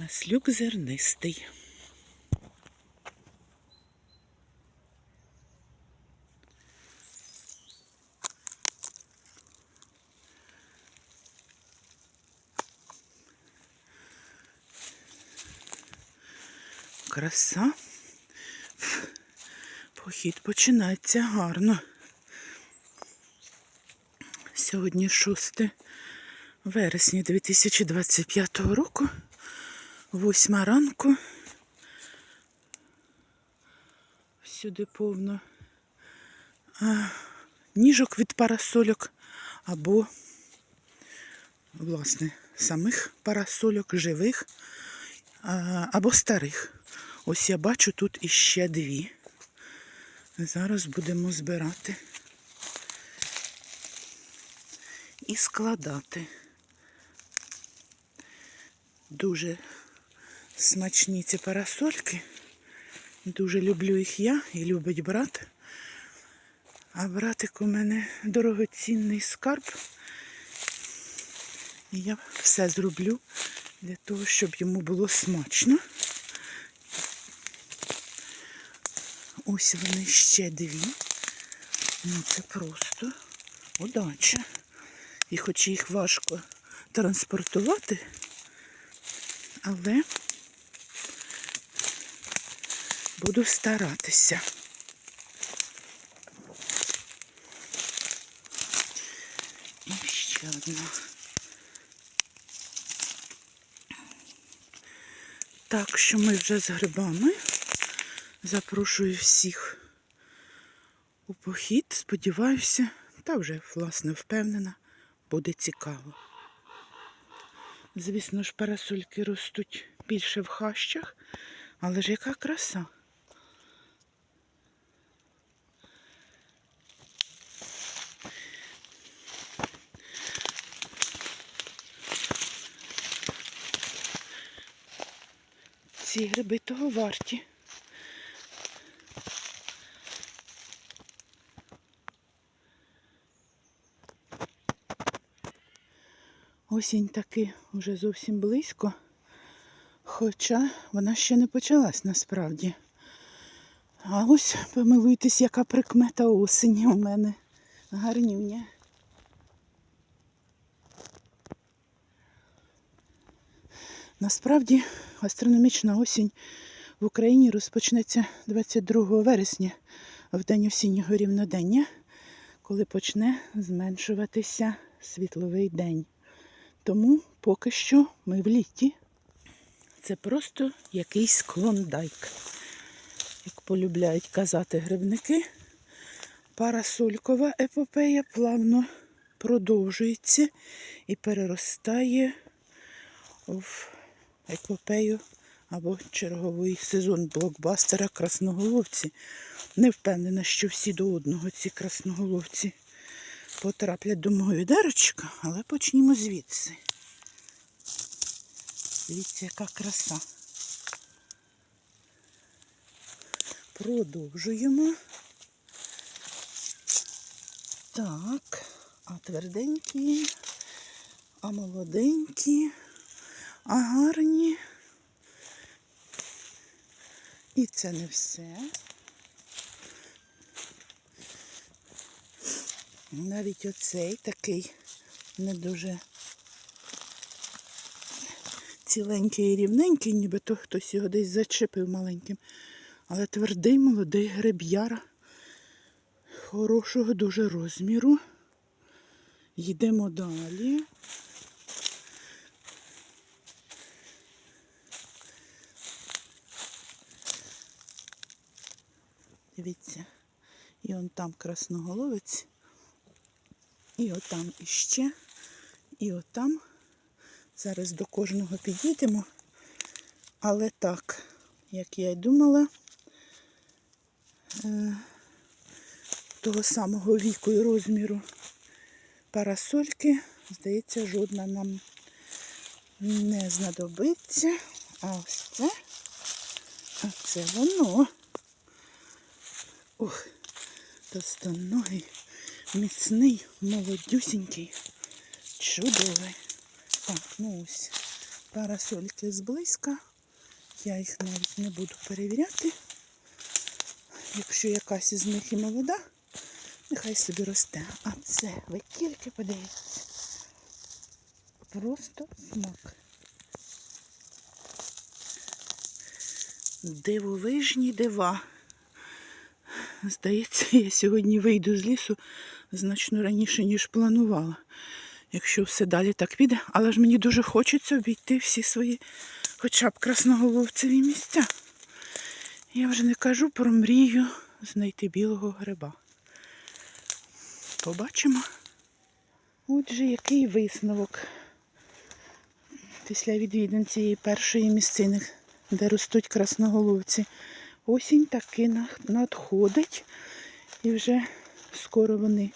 Маслюк зернистий. Краса. Похід починається гарно. Сьогодні 6 вересня 2025 року. Восьма ранку. Всюди повно ніжок від парасольок або, власне, самих парасольок, живих або старих. Ось я бачу тут іще дві. Зараз будемо збирати і складати. Дуже смачні ці парасольки. Дуже люблю їх я і любить брат. А братик у мене дорогоцінний скарб. І я все зроблю для того, щоб йому було смачно. Ось вони ще дві. Ну, це просто удача. І хоч їх важко транспортувати, але буду старатися. І ще одна. Так що ми вже з грибами. Запрошую всіх у похід. Сподіваюся, та вже, власне, впевнена, буде цікаво. Звісно ж, парасольки ростуть більше в хащах, але ж яка краса. Ці гриби того варті. Осінь таки вже зовсім близько, хоча вона ще не почалась насправді. А ось помилуйтесь, яка прикмета осені у мене. Гарнюня. Насправді астрономічна осінь в Україні розпочнеться 22 вересня, в день осіннього рівнодення, коли почне зменшуватися світловий день. Тому поки що ми в літі. Це просто якийсь клондайк. Як полюбляють казати грибники, парасолькова епопея плавно продовжується і переростає в епопею або черговий сезон блокбастера Красноголовці. Не впевнена, що всі до одного ці красноголовці потраплять до мого відерочка, але почнімо звідси. Дивіться, яка краса. Продовжуємо. Так, а тверденькі, а молоденькі, а гарні. І це не все. Навіть оцей такий не дуже ціленький і рівненький, ніби то хтось його десь зачепив маленьким. Але твердий молодий греб'яра хорошого дуже розміру. Йдемо далі. Дивіться, і он там красноголовець. І отам іще, і отам. Зараз до кожного підійдемо. Але так, як я й думала, е, того самого віку і розміру парасольки, здається, жодна нам не знадобиться. А ось це, а це воно. Ух, товстоногий міцний, молодюсінький, чудовий. Так, ну ось парасольки зблизька. Я їх навіть не буду перевіряти. Якщо якась із них і молода, нехай собі росте. А це ви тільки подивіться. Просто смак. Дивовижні дива. Здається, я сьогодні вийду з лісу значно раніше, ніж планувала. Якщо все далі так піде, але ж мені дуже хочеться обійти всі свої хоча б красноголовцеві місця. Я вже не кажу про мрію знайти білого гриба. Побачимо. Отже, який висновок після відвідин цієї першої місцини, де ростуть красноголовці. Осінь таки надходить і вже скоро вони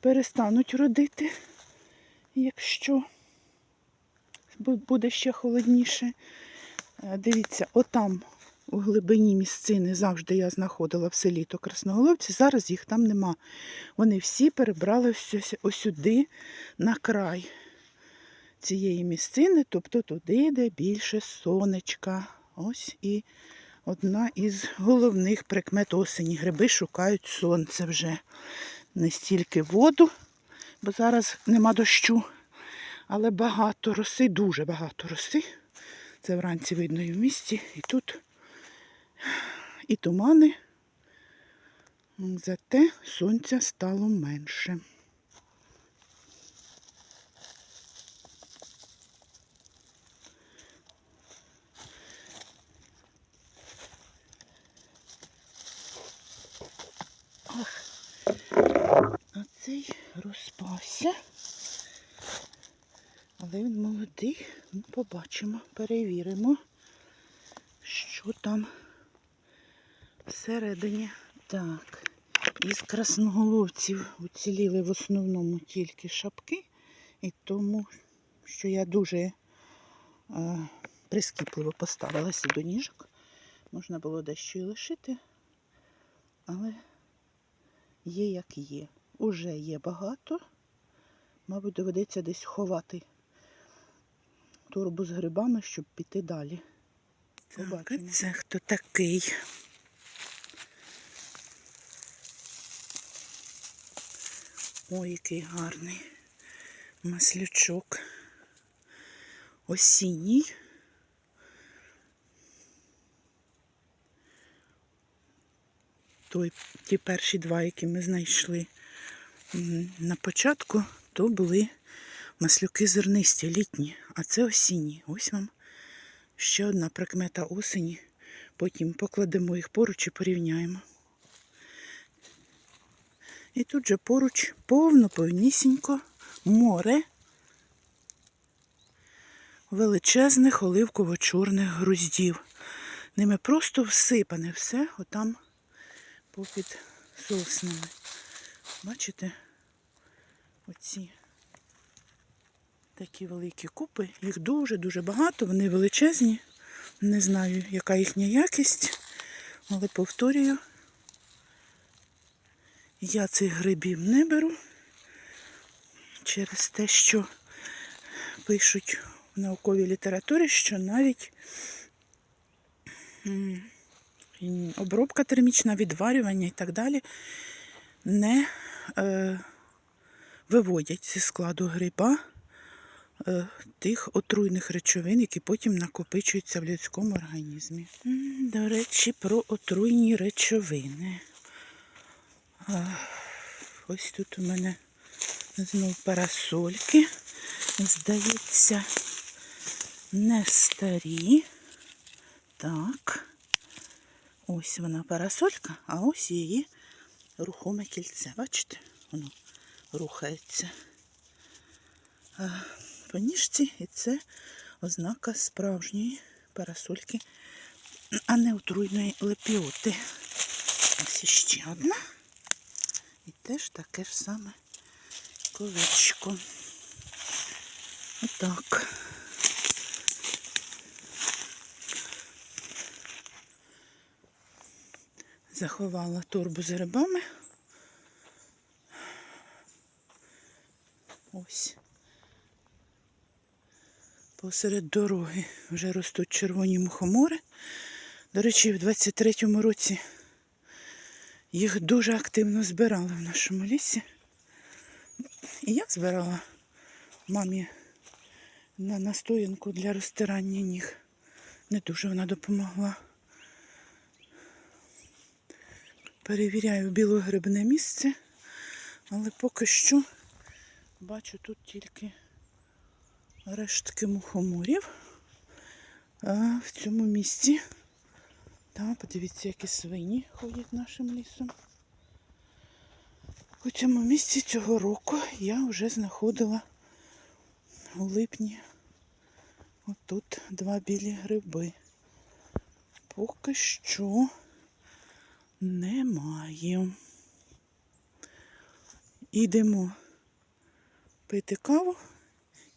перестануть родити, якщо буде ще холодніше. Е, Дивіться, отам у глибині місцини завжди я знаходила все літо красноголовці, зараз їх там нема. Вони всі перебрали ось- осюди на край цієї місцини, тобто туди, де більше сонечка. Ось і одна із головних прикмет осені. Гриби шукають сонце вже. Не стільки воду, бо зараз нема дощу, але багато роси, дуже багато роси. Це вранці видно і в місті, і тут. І тумани. Зате сонця стало менше. А цей розпався. Але він молодий. Ну, побачимо, перевіримо, що там всередині. Так, із красноголовців уціліли в основному тільки шапки. І тому, що я дуже е, прискіпливо поставилася до ніжок. Можна було дещо і лишити, але є як є. Уже є багато. Мабуть, доведеться десь ховати торбу з грибами, щоб піти далі. Так, це хто такий? Ой, який гарний маслючок. Осінній. Той, ті перші два, які ми знайшли на початку, то були маслюки зернисті, літні, а це осінні. Ось вам ще одна прикмета осені. Потім покладемо їх поруч і порівняємо. І тут же поруч повно, повнісінько море величезних оливково-чорних груздів. Ними просто всипане все отам попід соснами. Бачите? Оці такі великі купи. Їх дуже-дуже багато, вони величезні. Не знаю, яка їхня якість, але повторюю, я цих грибів не беру через те, що пишуть в науковій літературі, що навіть обробка термічна, відварювання і так далі не е, виводять зі складу гриба е, тих отруйних речовин, які потім накопичуються в людському організмі. До речі, про отруйні речовини. Ось тут у мене знов парасольки. Здається, не старі. Так. Ось вона парасолька, а ось її рухоме кільце. Бачите? Воно рухається. По ніжці, і це ознака справжньої парасольки, а не отруйної лепіоти. Ось іще одна. І теж таке ж саме колечко. Отак. Заховала торбу з грибами. Ось. Посеред дороги вже ростуть червоні мухомори. До речі, в 23-му році їх дуже активно збирали в нашому лісі. І я збирала мамі на настоянку для розтирання ніг. Не дуже вона допомогла. Перевіряю білогрибне місце, але поки що бачу тут тільки рештки мухоморів. А в цьому місці, та, подивіться, які свині ходять нашим лісом. У цьому місці цього року я вже знаходила у липні отут два білі гриби. Поки що немає. Ідемо пити каву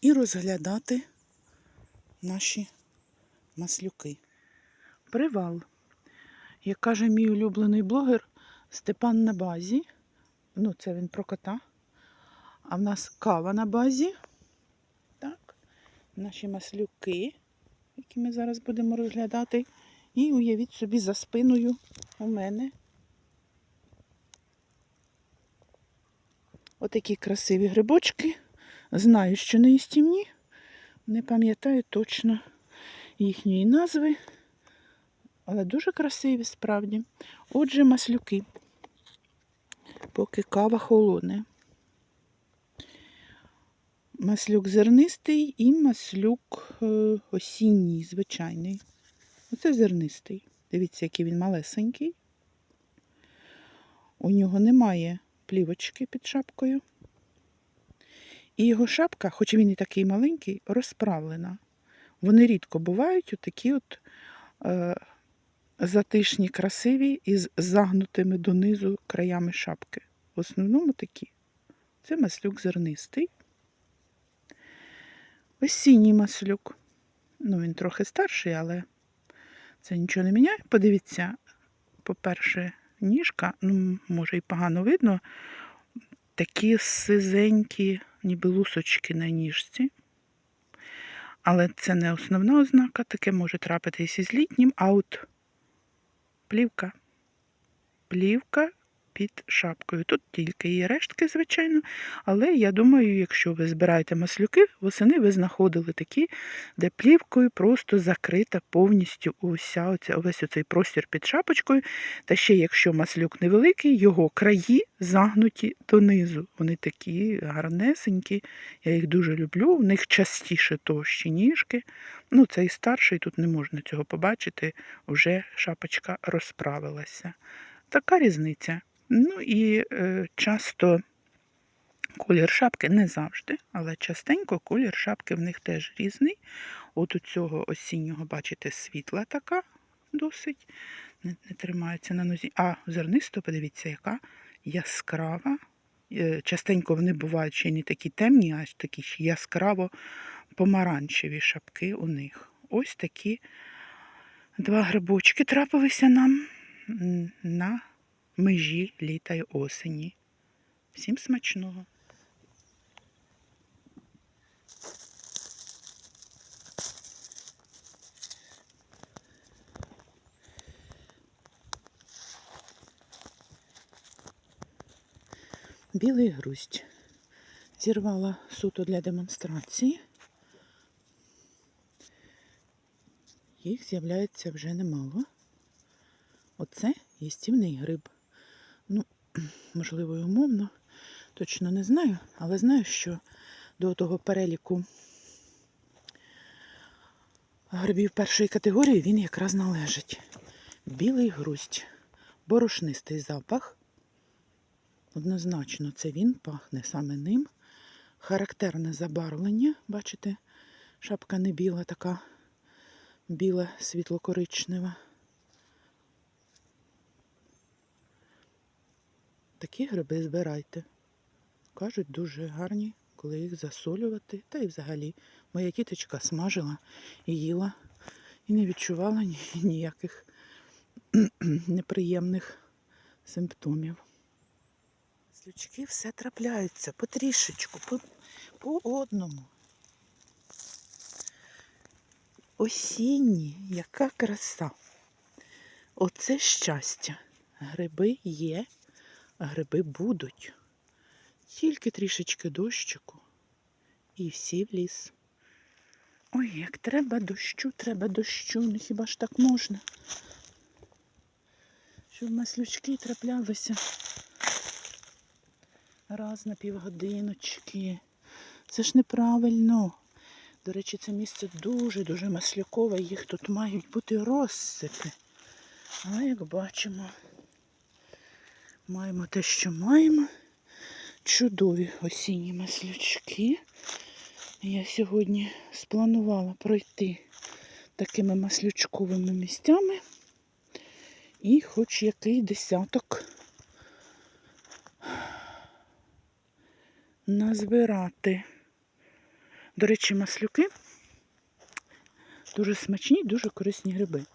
і розглядати наші маслюки. Привал. Як каже мій улюблений блогер Степан на базі. Ну, це він про кота. А в нас кава на базі. Так. Наші маслюки, які ми зараз будемо розглядати. І уявіть собі за спиною у мене. Отакі красиві грибочки. Знаю, що не їстівні. Не пам'ятаю точно їхньої назви. Але дуже красиві справді. Отже, маслюки. Поки кава холодне. Маслюк зернистий і маслюк е, осінній, звичайний. Оце зернистий. Дивіться, який він малесенький. У нього немає плівочки під шапкою. І його шапка, хоч він і такий маленький, розправлена. Вони рідко бувають отакі от е, затишні, красиві із загнутими донизу краями шапки. В основному такі. Це маслюк зернистий. Осінній маслюк. Ну, він трохи старший, але це нічого не міняє. Подивіться, по-перше, ніжка, ну, може і погано видно, такі сизенькі, ніби лусочки на ніжці. Але це не основна ознака, таке може трапитись із літнім, а от плівка. Плівка під шапкою. Тут тільки є рештки, звичайно. Але я думаю, якщо ви збираєте маслюки, восени ви знаходили такі, де плівкою просто закрита повністю уся оця, весь оцей простір під шапочкою. Та ще, якщо маслюк невеликий, його краї загнуті донизу. Вони такі гарнесенькі. Я їх дуже люблю. У них частіше товщі ніжки. Ну, цей старший, тут не можна цього побачити, вже шапочка розправилася. Така різниця. Ну і е, часто колір шапки не завжди, але частенько колір шапки в них теж різний. От у цього осіннього, бачите, світла така досить, не, не тримається на нозі. А зернисто, подивіться, яка яскрава. Е, Частенько вони бувають ще не такі темні, а такі яскраво помаранчеві шапки у них. Ось такі два грибочки трапилися нам на межі літа й осені. Всім смачного! Білий грусть. Зірвала суто для демонстрації. Їх з'являється вже немало. Оце їстівний гриб. Можливо, і умовно, точно не знаю, але знаю, що до того переліку грибів першої категорії він якраз належить. Білий грусть, борошнистий запах. Однозначно, це він пахне саме ним. Характерне забарвлення, бачите, шапка не біла, така біла, світло-коричнева. Такі гриби збирайте. Кажуть, дуже гарні, коли їх засолювати. Та й взагалі моя тіточка смажила і їла, і не відчувала ні- ніяких неприємних симптомів. Слючки все трапляються потрішечку, по, по одному. осінні, яка краса. Оце щастя. Гриби є, гриби будуть. Тільки трішечки дощику. І всі в ліс. Ой, як треба дощу, треба дощу. Ну хіба ж так можна? Щоб маслючки траплялися раз на півгодиночки. Це ж неправильно. До речі, це місце дуже-дуже маслюкове, їх тут мають бути розсипи. Але як бачимо, маємо те, що маємо. Чудові осінні маслючки. Я сьогодні спланувала пройти такими маслючковими місцями. І хоч який десяток назбирати. До речі, маслюки дуже смачні, дуже корисні гриби.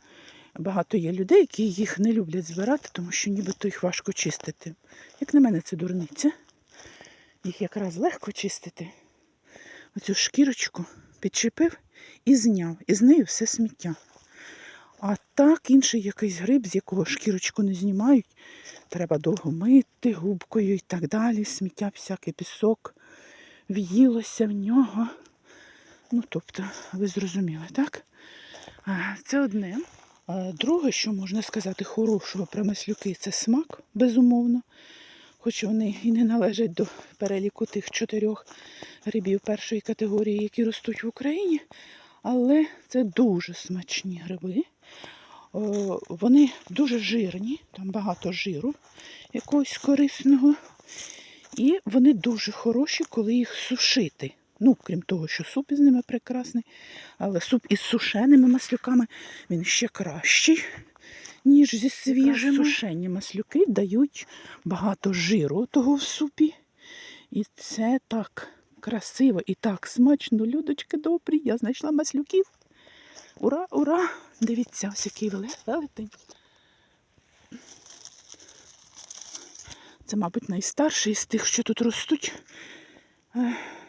Багато є людей, які їх не люблять збирати, тому що нібито їх важко чистити. Як на мене, це дурниця. Їх якраз легко чистити. Оцю шкірочку підчепив і зняв. І з нею все сміття. А так інший якийсь гриб, з якого шкірочку не знімають, треба довго мити губкою і так далі. Сміття, всякий пісок в'їлося в нього. Ну, тобто, ви зрозуміли, так? Це одне. Друге, що можна сказати хорошого про маслюки, це смак, безумовно. Хоч вони і не належать до переліку тих чотирьох грибів першої категорії, які ростуть в Україні. Але це дуже смачні гриби. Вони дуже жирні, там багато жиру якогось корисного. І вони дуже хороші, коли їх сушити. Ну, крім того, що суп із ними прекрасний, але суп із сушеними маслюками він ще кращий, ніж зі свіжими. Сушені маслюки дають багато жиру того в супі. І це так красиво і так смачно. Людочки добрі, я знайшла маслюків. Ура, ура! Дивіться, ось який велетень. Це, мабуть, найстарший з тих, що тут ростуть.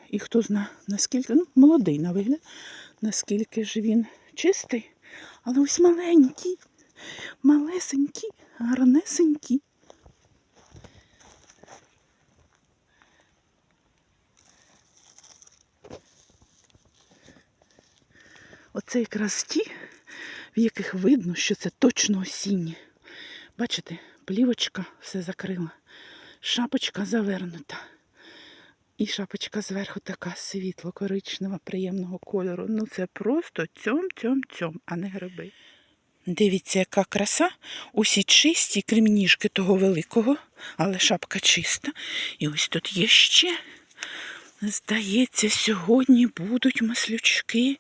І хто зна, наскільки, ну, молодий на вигляд, наскільки ж він чистий, але ось маленький, малесенький, гарнесенький. Оце якраз ті, в яких видно, що це точно осінні. Бачите, плівочка все закрила, шапочка завернута. І шапочка зверху така світло-коричнева, приємного кольору. Ну це просто цьом-цьом-цьом, а не гриби. Дивіться, яка краса. Усі чисті, крім ніжки того великого, але шапка чиста. І ось тут є ще. Здається, сьогодні будуть маслючки.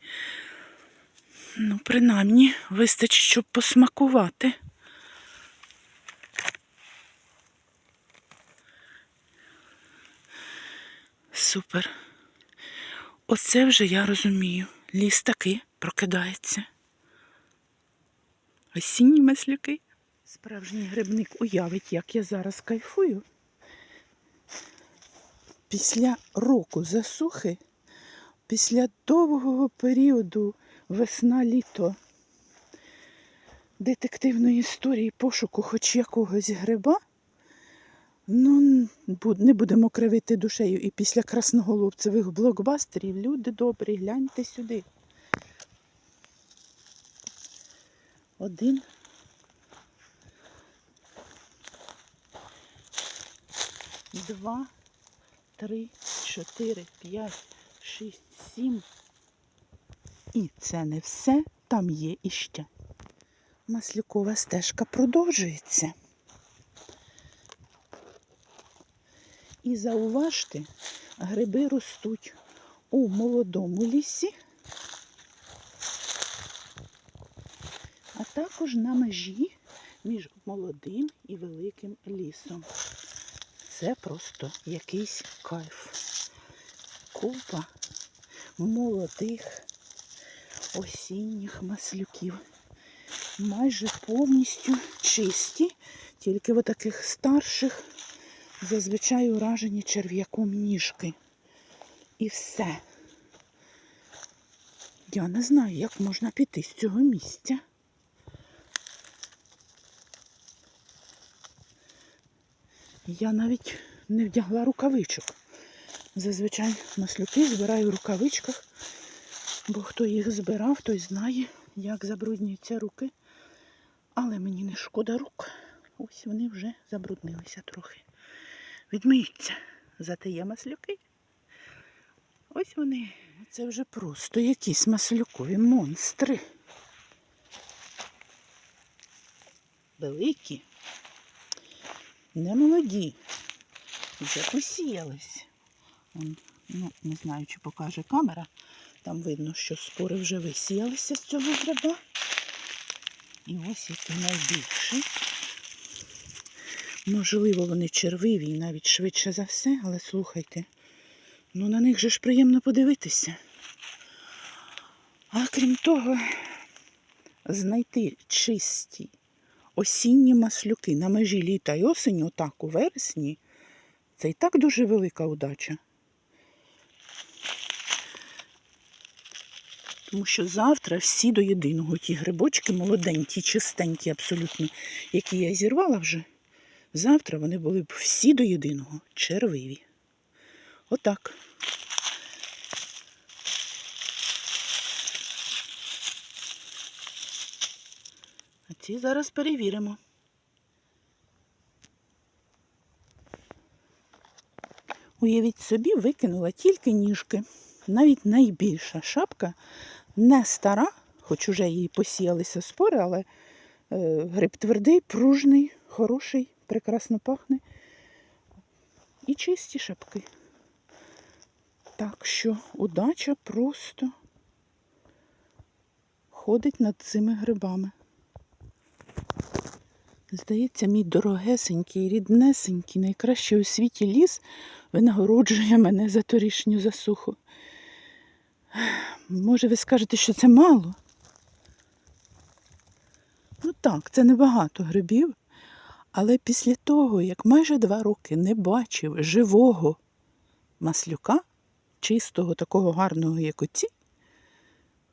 Ну, принаймні, вистачить, щоб посмакувати. Супер. Оце вже я розумію. Ліс таки прокидається. Осінні маслюки. Справжній грибник уявить, як я зараз кайфую. Після року засухи, після довгого періоду весна-літо детективної історії пошуку хоч якогось гриба, ну, не будемо кривити душею і після красноголовцевих блокбастерів, люди добрі, гляньте сюди. Один. Два, три, чотири, п'ять, шість, сім. І це не все, там є іще. Маслюкова стежка продовжується. І зауважте, гриби ростуть у молодому лісі, а також на межі між молодим і великим лісом. Це просто якийсь кайф. Купа молодих осінніх маслюків. Майже повністю чисті, тільки в таких старших зазвичай уражені черв'яком ніжки. І все. Я не знаю, як можна піти з цього місця. Я навіть не вдягла рукавичок. Зазвичай маслюки збираю в рукавичках, бо хто їх збирав, той знає, як забруднюються руки. Але мені не шкода рук. Ось вони вже забруднилися трохи. Відмиються. Зате є маслюки. Ось вони. Це вже просто якісь маслюкові монстри. Великі, не молоді, вже посіялись. Ну, не знаю, чи покаже камера. Там видно, що спори вже висіялися з цього гриба. І ось який найбільший. Можливо, вони червиві і навіть швидше за все, але слухайте, ну на них же ж приємно подивитися. А крім того, знайти чисті осінні маслюки на межі літа і осені, отак у вересні, це і так дуже велика удача. Тому що завтра всі до єдиного ті грибочки, молоденькі, чистенькі абсолютно, які я зірвала вже, завтра вони були б всі до єдиного червиві. Отак. А ці зараз перевіримо. Уявіть собі, викинула тільки ніжки. Навіть найбільша шапка не стара, хоч уже її посіялися спори, але е, гриб твердий, пружний, хороший, прекрасно пахне. І чисті шапки. Так що удача просто ходить над цими грибами. Здається, мій дорогесенький, ріднесенький, найкращий у світі ліс винагороджує мене за торішню засуху. Може, ви скажете, що це мало? Ну так, це небагато грибів, але після того, як майже два роки не бачив живого маслюка, чистого, такого гарного, як оці,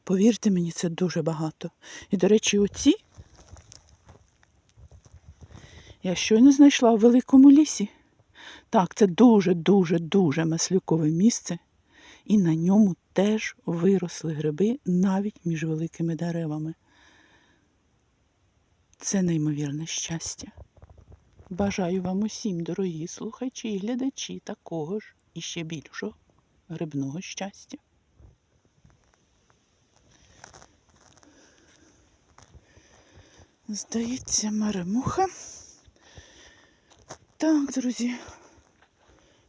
повірте мені, це дуже багато. І, до речі, оці я щойно знайшла в великому лісі. Так, це дуже-дуже дуже маслюкове місце, і на ньому теж виросли гриби навіть між великими деревами. Це неймовірне щастя. Бажаю вам усім, дорогі слухачі і глядачі, такого ж і ще більшого грибного щастя. Здається, маремуха. Так, друзі,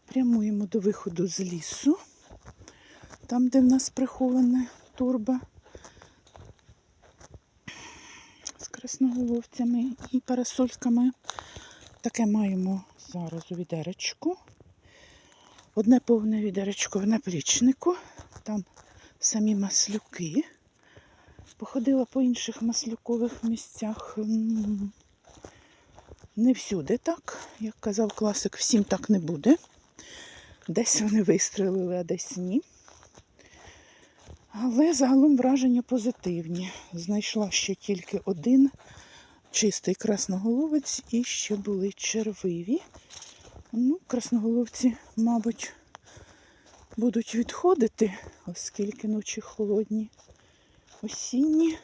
прямуємо до виходу з лісу, там, де в нас прихована турба з красноголовцями і парасольками. Таке маємо зараз у відеречку. Одне повне відеречко в наплічнику, там самі маслюки. Походила по інших маслюкових місцях. Не всюди так, як казав класик, всім так не буде. Десь вони вистрелили, а десь ні. Але загалом враження позитивні. Знайшла ще тільки один чистий красноголовець і ще були червиві. Ну, красноголовці, мабуть, будуть відходити, оскільки ночі холодні, осінні.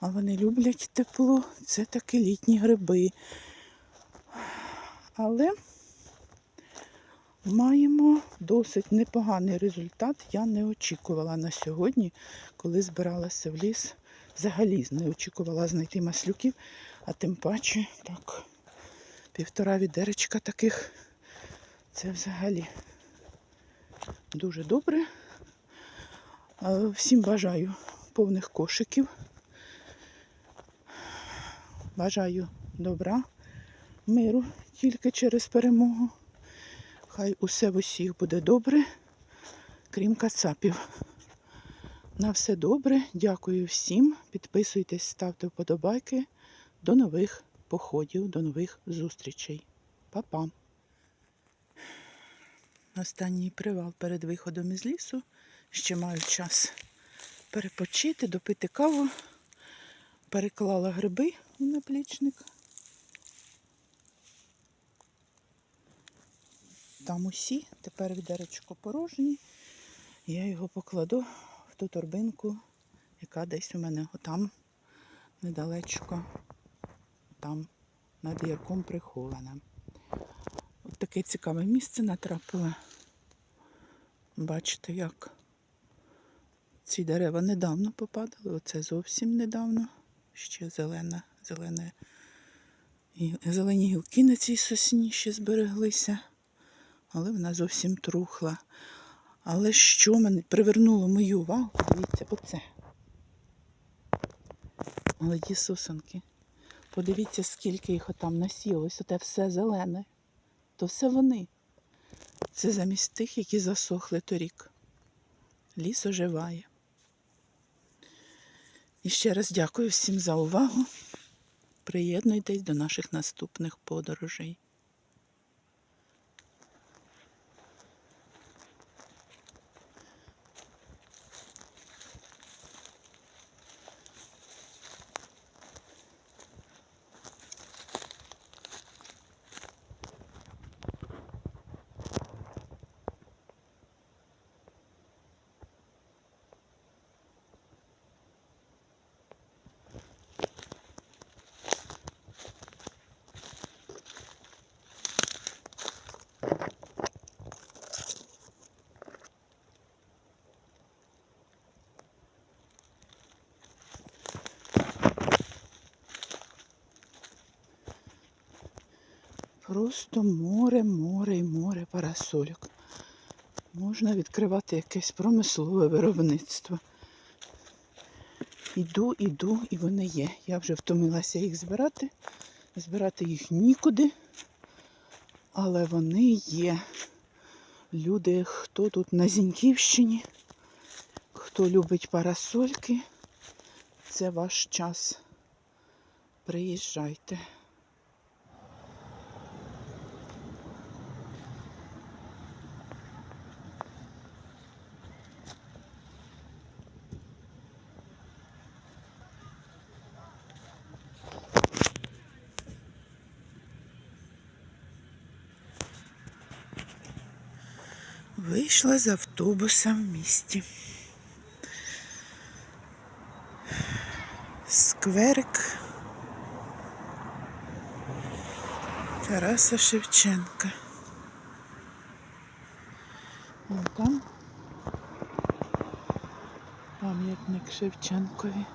А вони люблять тепло. Це таки літні гриби. Але маємо досить непоганий результат. Я не очікувала на сьогодні, коли збиралася в ліс. Взагалі не очікувала знайти маслюків, а тим паче так, півтора відеречка таких. Це взагалі дуже добре. Всім бажаю повних кошиків. Бажаю добра, миру тільки через перемогу. Хай усе в усіх буде добре, крім кацапів. На все добре. Дякую всім. Підписуйтесь, ставте вподобайки. До нових походів, до нових зустрічей. Па-па. Останній привал перед виходом із лісу. Ще маю час перепочити, допити каву. Переклала гриби у наплічник. Там усі, тепер відеречко порожнє. Я його покладу ту торбинку, яка десь у мене отам недалечко, там над ярком прихована. От таке цікаве місце натрапила. Бачите, як ці дерева недавно попадали, оце зовсім недавно. Ще зелена, зелене. Зелені гілки на цій сосні ще збереглися, але вона зовсім трухла. Але що мене привернуло мою увагу, дивіться, оце. Молоді сосенки. Подивіться, скільки їх отам насілось, оте все зелене. То все вони. Це замість тих, які засохли торік. Ліс оживає. І ще раз дякую всім за увагу. Приєднуйтесь до наших наступних подорожей. Просто море, море і море парасольок. Можна відкривати якесь промислове виробництво. Іду, іду, і вони є. Я вже втомилася їх збирати. Збирати їх нікуди, але вони є. Люди, хто тут на Зіньківщині, хто любить парасольки, це ваш час. Приїжджайте. Вийшла з автобуса в місті. Скверик Тараса Шевченка. Вон там пам'ятник Шевченкові.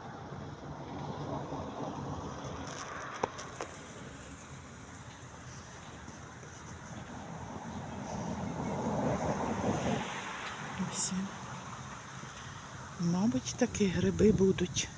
Ось він. Мабуть, такі гриби будуть.